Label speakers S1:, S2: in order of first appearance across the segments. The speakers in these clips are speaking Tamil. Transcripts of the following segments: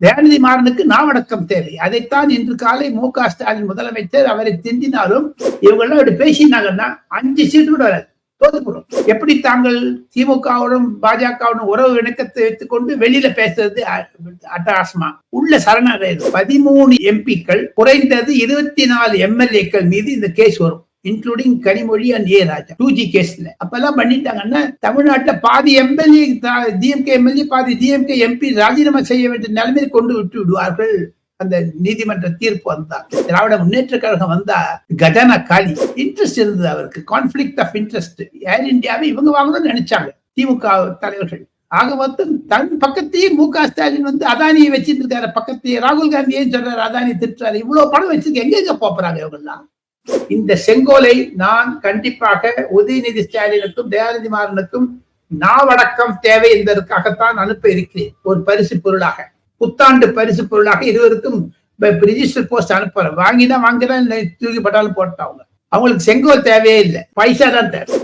S1: தயாநிதி மாறனுக்கு நாவடக்கம் தேவை. அதைத்தான் இன்று காலை மு க ஸ்டாலின் முதலமைச்சர் அவரை திண்டினாலும் இவங்கெல்லாம் அப்படி பேசினாங்கன்னா அஞ்சு சீட்டு கூட வராது. தோத்துப்படும் எப்படி தாங்கள் திமுகவுடன் பாஜகவுடன் உறவு இணக்கத்தை வைத்துக்கொண்டு வெளியில பேசுறது அட்டகாசமா? உள்ள சரணடைது பதிமூணு எம்பிக்கள் குறைந்தது இருபத்தி நாலு எம்எல்ஏக்கள் மீது இந்த கேஸ் வரும். Including Kanimozhi and A Raja two G கேஸ்ல அப்பெல்லாம் பண்ணிட்டாங்கன்னா தமிழ்நாட்டில் பாதி எம்எல்ஏ டிஎம்கே எம்எல்ஏ பாதி டிஎம்கே எம்பி ராஜினாமா செய்ய வேண்டிய நிலைமையில் கொண்டு விட்டு விடுவார்கள். அந்த நீதிமன்ற தீர்ப்பு வந்தா திராவிட முன்னேற்ற கழகம் வந்தா கஜானா காலி. இன்ட்ரெஸ்ட் இருந்தது அவருக்கு. கான்ஃபிளிக் ஆஃப் இன்ட்ரெஸ்ட் ஏர் இந்தியாவை இவங்க வாங்கணும்னு நினைச்சாங்க. திமுக தலைவர்கள். ஆக மொத்தம் தன் பக்கத்தையே மு க ஸ்டாலின் வந்து அதானியை வச்சிட்டு இருக்காரு பக்கத்தையே ராகுல் காந்தியே சொல்றாரு? அதானி திட்டுறாரு. இவ்வளவு படம் வச்சிருக்க எங்க போறாங்க இவங்கெல்லாம்? இந்த செங்கோலை நான் கண்டிப்பாக உதயநிதி ஸ்டாலினுக்கும் தயாநிதி மாறனுக்கும் நாவடக்கம் தேவை என்பதற்காகத்தான் அனுப்ப இருக்கிறேன். ஒரு பரிசு பொருளாக. புத்தாண்டு பரிசு பொருளாக இருவருக்கும் ரிஜிஸ்டர் போஸ்ட் அனுப்புறேன் வாங்கினா வாங்கினா தூக்கி போட்டாங்க. அவங்களுக்கு செங்கோல் தேவையே இல்லை. பைசா தான் தேவை.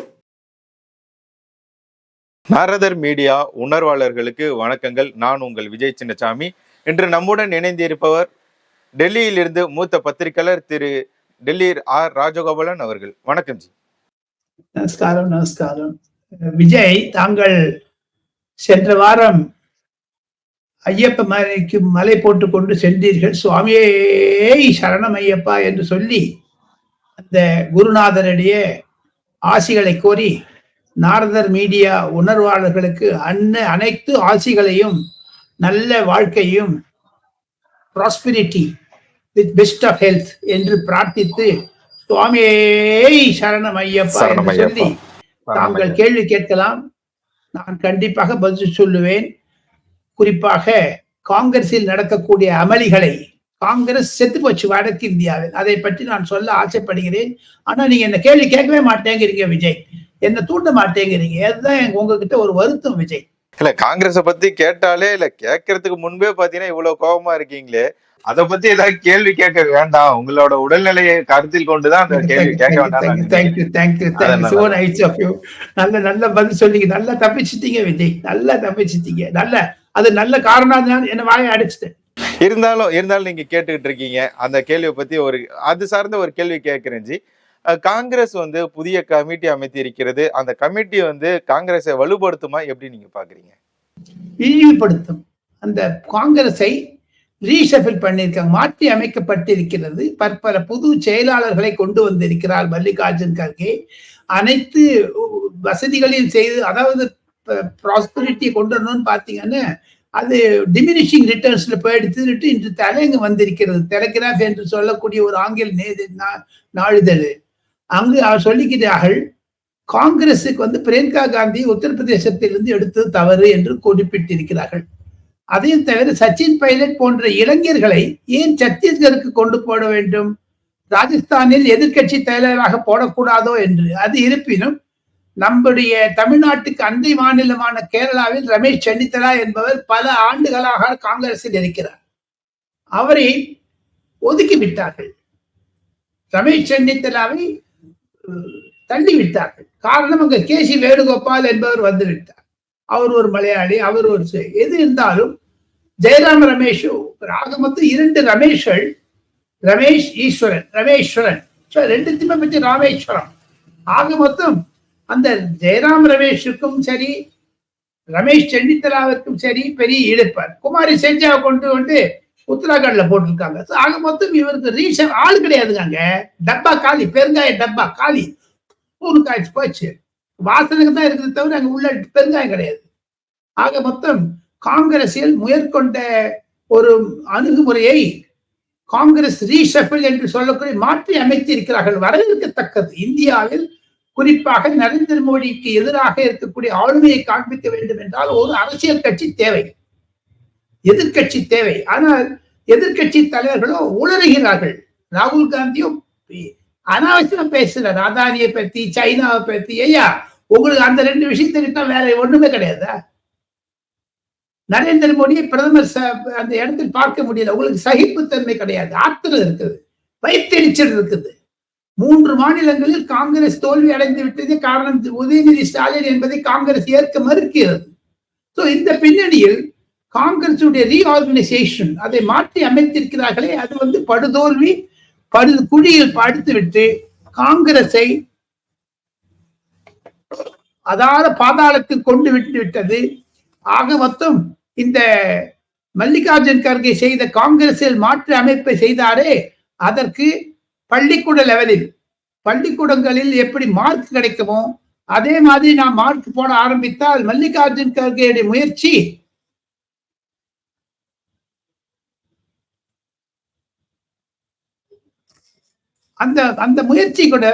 S2: நாரதர் மீடியா உணர்வாளர்களுக்கு வணக்கங்கள். நான் உங்கள் விஜய் சின்னசாமி. இன்று நம்முடன் இணைந்திருப்பவர் டெல்லியிலிருந்து மூத்த பத்திரிகையாளர் திரு டெல்லி ஆர். ராஜகோபாலன் அவர்கள். வணக்கம் ஜி.
S1: நமஸ்காரம் நமஸ்காரம். விஜய் தாங்கள் சென்ற வாரம் ஐயப்ப மலைக்கு மலை போட்டு கொண்டு சென்றீர்கள். சுவாமியே சரணம் ஐயப்பா என்று சொல்லி அந்த குருநாதரிடையே ஆசிகளை கோரி நாரதர் மீடியா உணர்வாளர்களுக்கு அன்ன அனைத்து ஆசிகளையும் நல்ல வாழ்க்கையும் prosperity with best of health என்று பிரார்த்தித்து சுவாமியே சரணம் ஐயப்பா என்று சொல்லி தாங்கள் கேள்வி கேட்கலாம். நான் கண்டிப்பாக பதில் சொல்லுவேன். குறிப்பாக காங்கிரஸில் நடக்கக்கூடிய அமளிகளை காங்கிரஸ் செத்து போச்சு வடக்கு இந்தியாவில் அதை பற்றி நான் சொல்ல ஆசைப்படுகிறேன். ஆனா நீங்க என்ன கேள்வி கேட்கவே மாட்டேங்கிறீங்க விஜய். என்ன தூண்ட மாட்டேங்கிறீங்க. அதுதான் உங்ககிட்ட ஒரு வருத்தம் விஜய்.
S2: இல்ல காங்கிரஸ பத்தி கேட்டாலே இல்ல கேட்கறதுக்கு முன்பே பாத்தீங்கன்னா இவ்வளவு கோபமா இருக்கீங்க அத பத்தி ஏதாவது கேள்வி கேட்க வேண்டாம். உங்களோட உடல்நிலையை கருத்தில் கொண்டுதான் அந்த கேள்வி கேட்க வேண்டாம்
S1: தேங்க்யூ தேங்க்யூ தேங்க்யூ நல்ல நல்ல பதில் சொன்னீங்க. நல்லா தப்பிச்சிட்டீங்க விஜய். நல்லா தப்பிச்சிட்டீங்க. நல்ல அது நல்ல காரணம் தான் என்ன வாயை அடிச்சிட்டேன்.
S2: இருந்தாலும் இருந்தாலும் நீங்க கேட்டுக்கிட்டு இருக்கீங்க. அந்த கேள்வியை பத்தி ஒரு அது சார்ந்த ஒரு கேள்வி கேட்கிறேன் ஜி. காங்கிரஸ் வந்து புதிய கமிட்டி அமைத்தி இருக்கிறது அந்த கமிட்டி வந்து காங்கிரஸை வலுப்படுத்துமா? எப்படி நீங்க பாக்குறீங்க?
S1: இழிவுபடுத்தும். அந்த காங்கிரஸை ரீஷபில் பண்ணியிருக்காங்க மாற்றி அமைக்கப்பட்டிருக்கிறது. பற்பல புது செயலாளர்களை கொண்டு வந்திருக்கிறார் மல்லிகார்ஜுன் கர்கே. அனைத்து வசதிகளையும் செய்து அதாவது ப்ராஸ்பரிட்டியை கொண்டு வரணும்னு பார்த்தீங்கன்னா அது டிமினிஷிங் ரிட்டர்ன்ஸ்ல போயிடுத்துட்டு இன்று தலைங்க வந்திருக்கிறது. டெலகிராஃப் என்று சொல்லக்கூடிய ஒரு ஆங்கில நாளிதழ். அங்கு அவர் சொல்லிக்கிறார்கள் காங்கிரஸுக்கு வந்து பிரியங்கா காந்தி உத்தரப்பிரதேசத்திலிருந்து எடுத்தது தவறு என்று குறிப்பிட்டிருக்கிறார்கள். அதையும் தவிர சச்சின் பைலட் போன்ற இளைஞர்களை ஏன் சத்தீஸ்கருக்கு கொண்டு போட வேண்டும்? ராஜஸ்தானில் எதிர்கட்சி தலைவராக போடக்கூடாதோ என்று. அது இருப்பினும் நம்முடைய தமிழ்நாட்டுக்கு அண்டை மாநிலமான கேரளாவில் ரமேஷ் சென்னித்தலா என்பவர் பல ஆண்டுகளாக காங்கிரஸில் இருக்கிறார். அவரை ஒதுக்கிவிட்டார்கள் ரமேஷ் சென்னித்தலாவை தள்ளிவிட்டார்கள். காரணம் அங்கு கே சி வேணுகோபால் என்பவர் வந்து விட்டார். அவர் ஒரு மலையாளி அவர் ஒரு எது இருந்தாலும் ஜெயராம் ரமேஷ் ஆக மொத்தம் இரண்டு ரமேஷ்கள் ரமேஷ் ஈஸ்வரன் ரமேஸ்வரன். ரெண்டுத்தையுமே பற்றி ராமேஸ்வரம். ஆக மொத்தம் அந்த ஜெயராம் ரமேஷுக்கும் சரி ரமேஷ் சென்னித்தலாவிற்கும் சரி பெரிய இழுப்பார் குமாரி செஞ்சாவை கொண்டு வந்து உத்தராகண்ட்ல போட்டிருக்காங்க. ஆக மொத்தம் இவருக்கு ரீசன் ஆள் கிடையாதுங்க டப்பா காலி பெருங்காய டப்பா காலி. ஊருக்காய்ச்சி காய்ச்சி போச்சு. வாசனைக்கு தான் இருக்குது தவிர அங்கே உள்ள பெருங்காயம் கிடையாது. ஆக மொத்தம் காங்கிரஸில் முயற்கொண்ட ஒரு அணுகுமுறையை காங்கிரஸ் ரீஷபிள் என்று சொல்லக்கூடிய மாற்றி அமைத்து இருக்கிறார்கள் வரவேற்கத்தக்கது. இந்தியாவில் குறிப்பாக நரேந்திர மோடிக்கு எதிராக இருக்கக்கூடிய ஆளுமையை காண்பிக்க வேண்டும் என்றால் ஒரு அரசியல் கட்சி தேவை. எதிர்கட்சி தேவை. ஆனால் எதிர்கட்சி தலைவர்களோ உளறுகிறார்கள். ராகுல் காந்தியும் அனாவசியம் பேசுறாரு அதானியை பத்தி சைனாவை பத்தி. ஐயா உங்களுக்கு அந்த ரெண்டு விஷயத்தை வேற ஒண்ணுமே கிடையாதா? நரேந்திர மோடியை பிரதமர் அந்த இடத்தில் பார்க்க முடியல. உங்களுக்கு சகிப்புத்தன்மை கிடையாது. ஆத்திரம் இருக்குது. வைத்தெரிச்சல் இருக்குது. மூன்று மாநிலங்களில் காங்கிரஸ் தோல்வி அடைந்து விட்டது காரணம் உதயநிதி ஸ்டாலின் என்பதை காங்கிரஸ் ஏற்க மறுக்கிறது. ஸோ இந்த பின்னணியில் காங்கிரசுடைய ரீஆர்கனைசேஷன் அதை மாற்றி அமைத்திருக்கிறார்களே அது வந்து படுதோல்வி படு குழியில் படுத்துவிட்டு காங்கிரஸை அதால பாதாளத்தில் கொண்டு விட்டு விட்டது. ஆக மொத்தம் இந்த மல்லிகார்ஜுன் கார்கே செய்த காங்கிரஸில் மாற்று அமைப்பை செய்தாரே அதற்கு பள்ளிக்கூட லெவலில் பள்ளிக்கூடங்களில் எப்படி மார்க் கிடைக்குமோ அதே மாதிரி நான் மார்க் போட ஆரம்பித்தால் மல்லிகார்ஜுன் கார்கேயுடைய முயற்சி அந்த அந்த முயற்சி கூட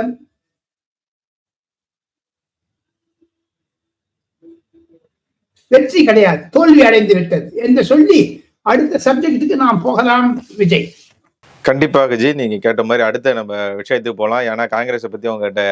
S1: வெற்றி கிடையாது. தோல்வி அடைந்து விட்டது என்று சொல்லி அடுத்த சப்ஜெக்டுக்கு நாம் போகலாம் விஜய்.
S2: கண்டிப்பாக ஜி நீங்க கேட்ட மாதிரி அடுத்த நம்ம விஷயத்துக்கு போகலாம் ஏன்னா காங்கிரஸை பத்தி உங்ககிட்ட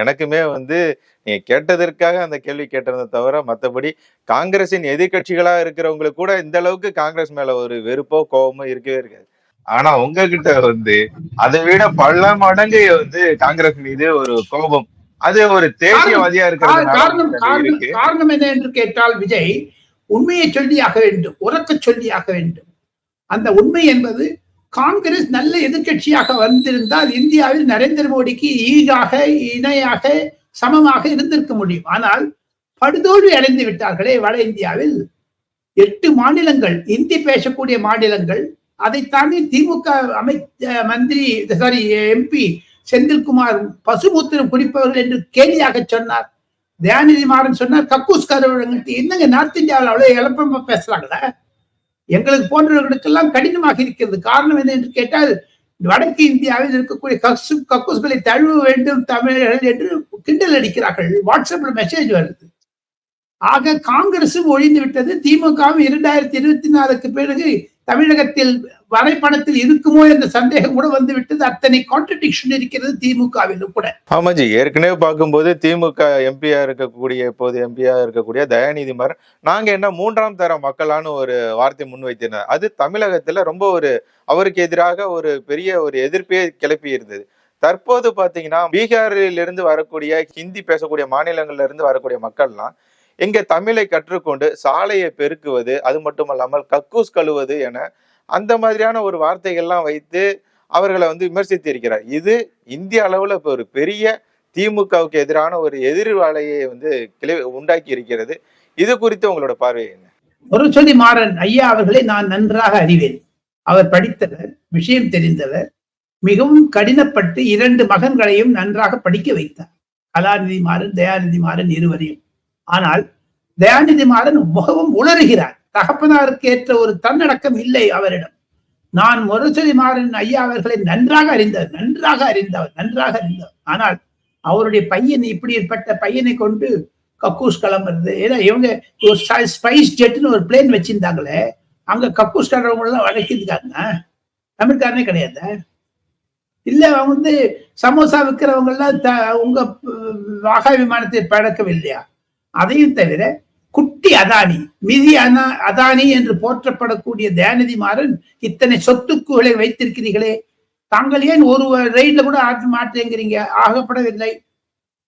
S2: எனக்குமே வந்து நீங்க கேட்டதற்காக அந்த கேள்வி கேட்டதை தவிர மற்றபடி காங்கிரசின் எதிர்க்கட்சிகளா இருக்கிறவங்களுக்கு கூட இந்த அளவுக்கு காங்கிரஸ் மேல ஒரு வெறுப்போ கோபமோ இருக்கவே இருக்காது. ஆனா உங்ககிட்ட வந்து அதை விட பல மடங்கு வந்து காங்கிரஸ் மீது ஒரு கோபம். அது ஒரு தேசியவாதியா இருக்கிறது
S1: காரணம் என்ன என்று கேட்டால் விஜய் உண்மையை சொல்லியாக வேண்டும் உறக்க சொல்லியாக வேண்டும். அந்த உண்மை என்பது காங்கிரஸ் நல்ல எதிர்க்கட்சியாக வந்திருந்தால் இந்தியாவில் நரேந்திர மோடிக்கு ஈடாக இணையாக சமமாக இருந்திருக்க முடியும். ஆனால் படுதோல்வி அடைந்து விட்டார்களே வட இந்தியாவில். எட்டு மாநிலங்கள் இந்தி பேசக்கூடிய மாநிலங்கள் அதை தாண்டி திமுக அமை மந்திரி சாரி எம்பி செந்தில்குமார் பசுமூத்திரம் குடிப்பவர்கள் என்று கேலியாக சொன்னார். தயாநிதி மாறன் சொன்னார் கக்கூஸ் கருவழங்கிட்டு என்னங்க நார்த் இந்தியாவில் அவ்வளவு இழப்பமா பேசுறாங்களா? எங்களுக்கு போன்றவர்களுக்கெல்லாம் கடினமாக இருக்கிறது. காரணம் என்ன என்று கேட்டால் வடக்கு இந்தியாவில் இருக்கக்கூடிய கக்சு கக்கூஸ்களை தழுவ வேண்டும் தமிழர்கள் என்று கிண்டல் அடிக்கிறார்கள். வாட்ஸ்அப்ல மெசேஜ் வருது. ஆக காங்கிரசும் ஒழிந்து விட்டது. திமுகவும் இரண்டாயிரத்தி இருபத்தி நாலுக்கு பிறகு தமிழகத்தில் வரைபடத்தில் இருக்குமோ என்ற சந்தேகம் கூட வந்து விட்டது அத்தனை கான்ட்ரடிக்ஷன் இருக்கிறது திமுகவிலும் கூட.
S2: ஆமாஜி ஏற்கனவே பார்க்கும்போது திமுக எம்பியா இருக்கக்கூடிய இப்போது எம்பியா இருக்கக்கூடிய தயாநிதி மாறன் நாங்க என்ன மூன்றாம் தர மக்களான்னு ஒரு வார்த்தை முன்வைத்திருந்தார் அது தமிழகத்துல ரொம்ப ஒரு அவருக்கு எதிராக ஒரு பெரிய ஒரு எதிர்ப்பே கிளப்பி இருந்தது. தற்போது பாத்தீங்கன்னா பீகாரில் இருந்து வரக்கூடிய ஹிந்தி பேசக்கூடிய மாநிலங்கள்ல இருந்து வரக்கூடிய மக்கள்லாம் எங்க தமிழை கற்றுக்கொண்டு சாலையை பெருக்குவது அது மட்டுமல்லாமல் கக்கூஸ் கழுவது என அந்த மாதிரியான ஒரு வார்த்தைகள்லாம் வைத்து அவர்களை வந்து விமர்சித்து இருக்கிறார் இது இந்திய அளவில் இப்போ ஒரு பெரிய திமுகவுக்கு எதிரான ஒரு எதிர்வாலையை வந்து கிளை உண்டாக்கி இருக்கிறது. இது குறித்து உங்களோட பார்வை என்ன?
S1: முரசொலி மாறன் ஐயா அவர்களை நான் நன்றாக அறிவேன். அவர் படித்தவர் விஷயம் தெரிந்தவர் மிகவும் கடினப்பட்டு இரண்டு மகன்களையும் நன்றாக படிக்க வைத்தார். கலாநிதி மாறன் தயாநிதி மாறன் இருவரையும். ஆனால் தயாநிதி மாறன் முகவும் உளறுகிறார் தகப்பனாருக்கு ஏற்ற ஒரு தன்னடக்கம் இல்லை அவரிடம் நான் முரசொலி மாறன் ஐயா அவர்களை நன்றாக அறிந்தவர் நன்றாக அறிந்தவர் நன்றாக அறிந்தவர் ஆனால் அவருடைய பையன் இப்படிப்பட்ட பையனை கொண்டு கக்கூஸ் கிளம்புறது ஏன்னா இவங்க ஒரு ஸ்பைஸ் ஜெட்னு ஒரு பிளேன் வச்சிருந்தாங்களே அங்க கக்கூஸ் கிளம்புறவங்க எல்லாம் வழக்கிருக்காங்க தமிழ்காரனே கிடையாது இல்ல அவங்க வந்து சமோசா விற்கிறவங்க எல்லாம் த- உங்க அஹ், வாகா விமானத்தை பழக்கவில்லையா அதையும் தவிர குட்டி அதானி மிதி அனா அதானி என்று போற்றப்படக்கூடிய தயாநிதி மாறன் இத்தனை சொத்துக்குகளை வைத்திருக்கிறீர்களே. தாங்கள் ஏன் ஒரு ரெயில்ல கூட ஆற்று மாற்றேங்கிறீங்க? ஆகப்படவில்லை.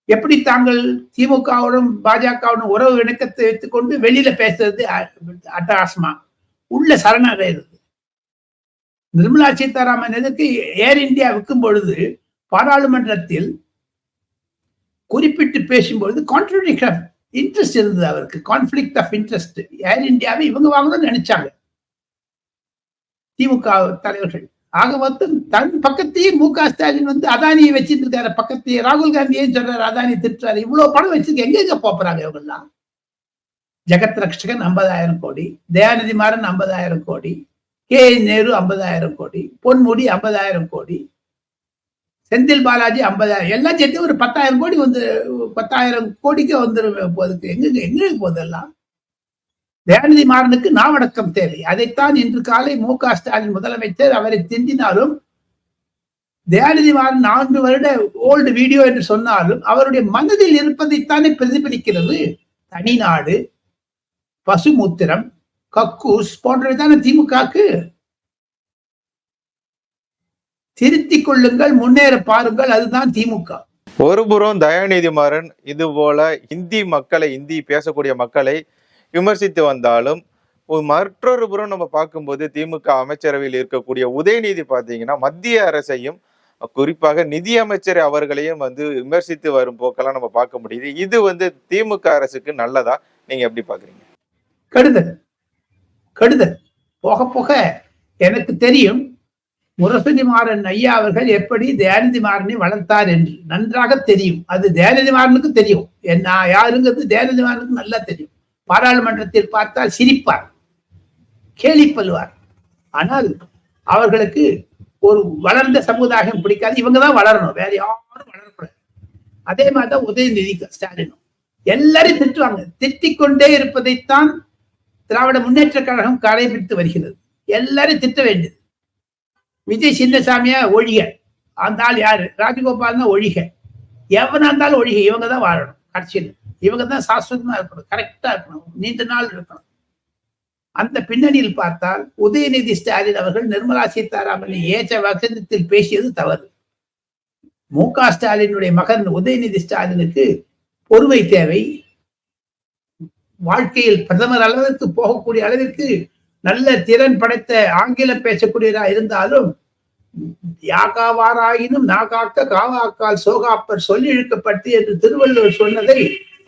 S1: எப்படி தாங்கள் திமுகவுடன் பாஜகவுடன் உறவு இணக்கத்தை வைத்துக்கொண்டு வெளியில பேசுறது அ- அட்டகாசமா? உள்ள சரணடைகிறது நிர்மலா சீதாராமன் எதற்கு ஏர் இந்தியா விற்கும் பொழுது பாராளுமன்றத்தில் குறிப்பிட்டு பேசும்பொழுது கான்ட்ரடிக்ஷன் இன்ட்ரெஸ்ட் இருந்தது அவருக்கு. கான்ஃபிளிக்ட் ஆஃப் இன்ட்ரெஸ்ட் ஏர் இந்தியாவை இவங்க வாங்கணும்னு நினைச்சாங்க. திமுக தலைவர்கள். ஆக மொத்தம் தன் பக்கத்தையே மு க ஸ்டாலின் வந்து அதானியை வச்சுட்டு இருக்காரு. பக்கத்தையே ராகுல் காந்தியே சொல்றாரு? அதானி திட்டுறாரு. இவ்வளவு பணம் வச்சிருக்க எங்க எங்க போறாங்க இவங்கெல்லாம்? ஜெகத் ரக்ஷகன் ஐம்பதாயிரம் கோடி தயாநிதி மாறன் ஐம்பதாயிரம் கோடி கே நேரு ஐம்பதாயிரம் கோடி பொன்முடி ஐம்பதாயிரம் கோடி செந்தில் பாலாஜி ஐம்பதாயிரம். எல்லாம் சேர்த்து ஒரு பத்தாயிரம் கோடி வந்து பத்தாயிரம் கோடிக்கு வந்துடும் போதுக்கு எங்க எங்க போதெல்லாம் தயாநிதி மாறனுக்கு நாவடக்கம் தேவை. அதைத்தான் இன்று காலை மு க ஸ்டாலின் முதலமைச்சர் அவரை திண்டினாலும் தயாநிதி மாறன் நான்கு வருட ஓல்டு வீடியோ என்று சொன்னாலும் அவருடைய மனதில் இருப்பதைத்தானே பிரதிபலிக்கிறது? தனிநாடு பசுமூத்திரம் கக்கூஸ் போன்றவை தானே திமுகக்கு? திருத்திக் கொள்ளுங்கள் முன்னேற பாருங்கள். அதுதான் திமுக.
S2: ஒருபுறம் தயாநிதி மாறன் இது போல இந்தி மக்களை இந்தி பேசக்கூடிய மக்களை விமர்சித்து வந்தாலும் மற்றொரு புறம் நம்ம பார்க்கும்போது திமுக அமைச்சரவையில் இருக்கக்கூடிய உதயநிதி பாத்தீங்கன்னா மத்திய அரசையும் குறிப்பாக நிதி அமைச்சர் அவர்களையும் வந்து விமர்சித்து வரும் போக்கெல்லாம் நம்ம பார்க்க முடியுது. இது வந்து திமுக அரசுக்கு நல்லதா? நீங்க எப்படி பாக்குறீங்க
S1: கெடுதல். கெடுதல். போக போக எனக்கு தெரியும் முரசொலி மாறன் ஐயா அவர்கள் எப்படி தயாநிதி வளர்த்தார் என்று. நன்றாக தெரியும். அது தயாநிதி மாறனுக்கு தெரியும். என்ன யாருங்கிறது தயாநிதி நல்லா தெரியும். பாராளுமன்றத்தில் பார்த்தால் சிரிப்பார். கேலி பல்வார் ஆனால் அவர்களுக்கு ஒரு வளர்ந்த சமுதாயம் பிடிக்காது. இவங்க தான் வளரணும். வேற யாரும் வளரக்கூடாது. அதே மாதிரி தான் உதயநிதி ஸ்டாலினும். எல்லாரும் திட்டுவாங்க. திட்டிக்கொண்டே இருப்பதைத்தான் திராவிட முன்னேற்ற கழகம் கடைபிடித்து வருகிறது. எல்லாரும் திட்ட வேண்டியது. விஜய் சின்னசாமியா ஒழிக அந்த ஆள் யாரு? ராஜகோபால் தான் ஒழிக எவனா இருந்தாலும் ஒழிக இவங்க தான் வாழணும். கட்சியில். இவங்க தான் சாஸ்வதமா இருக்கணும். கரெக்டா இருக்கணும். நீண்ட நாள் இருக்கணும். அந்த பின்னணியில் பார்த்தால் உதயநிதி ஸ்டாலின் அவர்கள் நிர்மலா சீதாராமனை ஏற்ற வசந்தத்தில் பேசியது தவறு. மு க ஸ்டாலினுடைய மகன் உதயநிதி ஸ்டாலினுக்கு பொறுமை தேவை. வாழ்க்கையில் பிரதமர் அளவிற்கு போகக்கூடிய அளவிற்கு நல்ல திறன் படைத்த ஆங்கிலம் பேசக்கூடியதா இருந்தாலும் யாகாவாராயினும் நாகாக்க காவாக்கால் சோகாப்பர் சொல்லி இழுக்கப்பட்டு என்று திருவள்ளுவர் சொன்னதை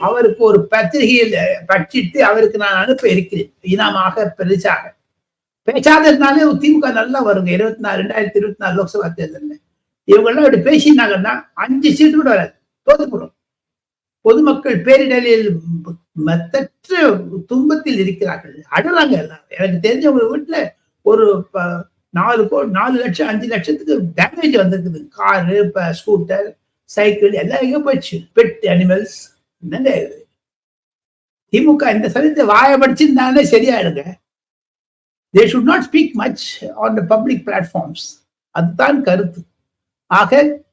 S1: அவருக்கு ஒரு பத்திரிகையில் பட்சித்து அவருக்கு நான் அனுப்ப இருக்கிறேன். இனமாக பெருசாக பேசாத இருந்தாலே திமுக நல்லா வருங்க. இருபத்தி நாலு ரெண்டாயிரத்தி இருபத்தி நாலு லோக்சபா தேர்தலில். இவங்கெல்லாம் இப்படி பேசினாங்கன்னா அஞ்சு சீட்டு கூட வராது. தோத்து போடும் பொதுமக்கள் பேரிடலில் மத்தற்ற துன்பத்தில் இருக்கிறார்கள். அடுறாங்க எல்லாம். எனக்கு தெரிஞ்சவங்க வீட்டுல ஒரு நாலு கோ நாலு லட்சம் அஞ்சு லட்சத்துக்கு டேமேஜ் வந்திருக்குது. காரு ஸ்கூட்டர் சைக்கிள் எல்லாம் எங்க போயிடுச்சு. பெட் அனிமல்ஸ் என்னங்க இது? திமுக இந்த சமயத்தை வாயை படிச்சிருந்தாலே சரியாயிடுங்க. They should not speak much on the public platforms அதுதான் கருத்து. ஆக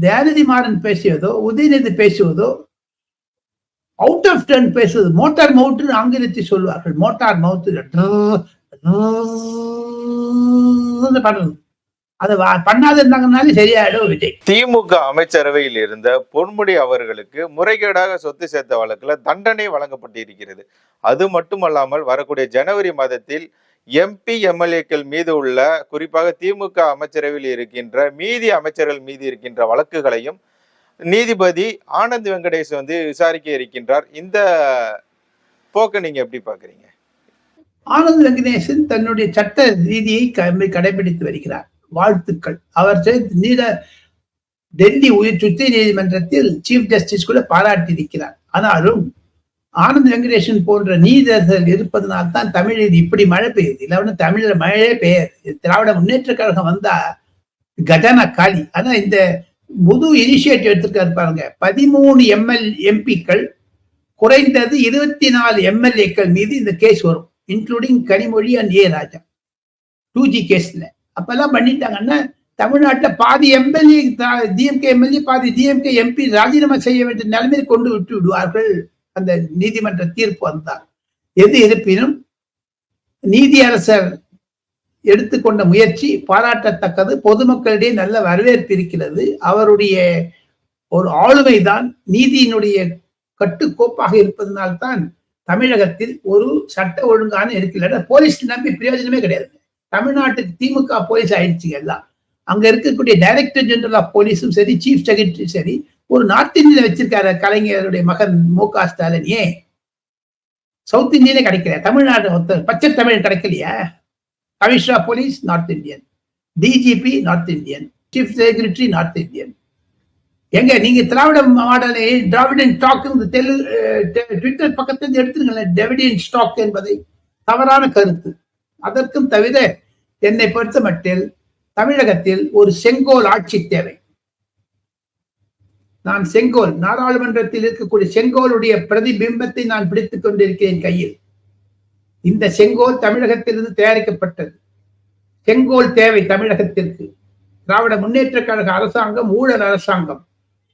S1: தயாநிதி மாறன் பேசியதோ உதயநிதி பேசுவதோ அவுட் ஆஃப் டர்ன் பேசுது மோட்டார் மவுத்து ஆங்கிலத்தை சொல்வார்கள். மோட்டார் மவுத்து பண்ணுறது அதை பண்ணாத இருந்தாங்கனாலே சரியாயிடும் விஜய்.
S2: திமுக அமைச்சரவையில் இருந்த பொன்முடி அவர்களுக்கு முறைகேடாக சொத்து சேர்த்த வழக்குல தண்டனை வழங்கப்பட்டிருக்கிறது. அது மட்டுமல்லாமல் வரக்கூடிய ஜனவரி மாதத்தில் எம்பி எம்எல்ஏக்கள் மீது உள்ள குறிப்பாக திமுக அமைச்சரவையில் இருக்கின்ற மீதி அமைச்சர்கள் மீது இருக்கின்ற வழக்குகளையும் நீதிபதி ஆனந்த் வெங்கடேஷ் வந்து விசாரிக்க இருக்கின்றார். இந்த போக்கை நீங்க எப்படி பாக்குறீங்க
S1: ஆனந்த் வெங்கடேசன் தன்னுடைய சட்ட ரீதியை கடைபிடித்து வருகிறார். வாழ்த்துக்கள். அவர் நீத டெல்லி உயர் உச்ச நீதிமன்றத்தில் சீஃப் ஜஸ்டிஸ் கூட பாராட்டி இருக்கிறார் ஆனாலும் ஆனந்த் வெங்கடேசன் போன்ற நீதியர்கள் இருப்பதனால் தான் தமிழில் இப்படி மழை பெய்யுது. இல்லைன்னா தமிழில் மழையே பெய்யாது. திராவிட முன்னேற்ற கழகம் வந்தா கஜானா காலி. ஆனா இந்த புது இனிஷியேட்டிவ் எடுத்திருக்காரு பாருங்க. பதிமூணு எம்எல் எம்பிக்கள் குறைந்தது இருபத்தி நாலு எம்எல்ஏக்கள் மீது இந்த கேஸ் வரும். Including Kanimozhi and A Raja. Two G கேஸ்ல அப்பெல்லாம் பண்ணிட்டாங்கன்னா தமிழ்நாட்டில் பாதி எம்எல்ஏ டிஎம்கே எம்எல்ஏ பாதி டிஎம்கே எம்பி ராஜினாமா செய்ய வேண்டிய நிலைமையை கொண்டு விட்டு விடுவார்கள். அந்த நீதிமன்ற தீர்ப்பு வந்தார் எது இருப்பினும் நீதியரசர் எடுத்துக்கொண்ட முயற்சி பாராட்டத்தக்கது. பொதுமக்களிடையே நல்ல வரவேற்பு இருக்கிறது. அவருடைய ஒரு ஆளுமைதான் நீதியினுடைய கட்டுக்கோப்பாக இருப்பதனால்தான் தமிழகத்தில் ஒரு சட்ட ஒழுங்கான இருக்கல போலீஸ் நம்பி பிரயோஜனமே கிடையாது. தமிழ்நாட்டுக்கு திமுக போலீஸ் ஆயிடுச்சு எல்லாம். அங்க இருக்கக்கூடிய டைரக்டர் ஜெனரல் ஆஃப் போலீஸும் சரி சீஃப் செக்ரட்டரி சரி ஒரு நார்த் இந்தியன் வச்சிருக்காரு கலைஞருடைய மகன் மு க ஸ்டாலின். ஏன்? சவுத் இந்தியனே கிடைக்கல. தமிழ்நாடு பச்சை தமிழ் கிடைக்கலையா? Commissioner police north Indian DGP north Indian chief secretary north Indian எங்க நீங்க திராவிட மாடலை டிராவிடன் ஸ்டாக் தெலு ட்விட்டர் பக்கத்திலிருந்து எடுத்துருங்களேன். டெவிடியன் ஸ்டாக் என்பதை தவறான கருத்து. அதற்கும் தவிர என்னை பொறுத்த மட்டில் தமிழகத்தில் ஒரு செங்கோல் ஆட்சி தேவை. நான் செங்கோல் நாடாளுமன்றத்தில் இருக்கக்கூடிய செங்கோலுடைய பிரதிபிம்பத்தை நான் பிடித்துக் கொண்டிருக்கிறேன் கையில். இந்த செங்கோல் தமிழகத்திலிருந்து தயாரிக்கப்பட்டது. செங்கோல் தேவை தமிழகத்திற்கு. திராவிட முன்னேற்ற கழக அரசாங்கம் ஊழல் அரசாங்கம்.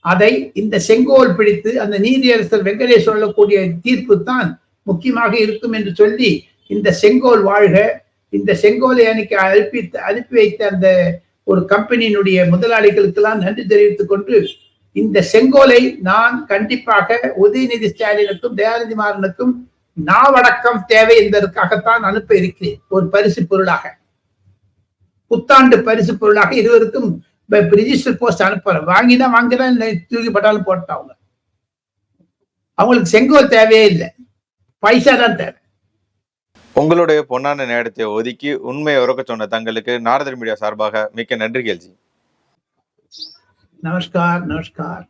S1: அதை இந்த செங்கோல் பிடித்து அந்த நீதியரசர் வெங்கடேஷ் சொல்லக்கூடிய தீர்ப்பு தான் முக்கியமாக இருக்கும் என்று சொல்லி இந்த செங்கோல் வாழ்க இந்த செங்கோலை அன்னைக்கு அனுப்பி அனுப்பி வைத்த அந்த ஒரு கம்பெனியினுடைய முதலாளிகளுக்கெல்லாம் நன்றி தெரிவித்துக் கொண்டு இந்த செங்கோலை நான் கண்டிப்பாக உதயநிதி ஸ்டாலினுக்கும் தயாநிதி மாறனுக்கும் நாவடக்கம் தேவை என்பதற்காகத்தான் அனுப்ப இருக்கிறேன். ஒரு பரிசு பொருளாக. புத்தாண்டு பரிசு பொருளாக இருவருக்கும் ரிஜிஸ்டர் போஸ்ட் அனுப்புறேன் வாங்கினா வாங்கினா இல்லை தூக்கி போட்டாலும் போட்டோம் அவங்க. அவங்களுக்கு செங்கோல் தேவையே இல்லை. பைசா தான் தேவை.
S2: உங்களுடைய பொன்னான நேரத்தை ஒதுக்கி உண்மையை உறக்க சொன்ன தங்களுக்கு நாரதர் மீடியா சார்பாக மிக்க நன்றி கேள்வி
S1: நமஸ்கார் நமஸ்கார்.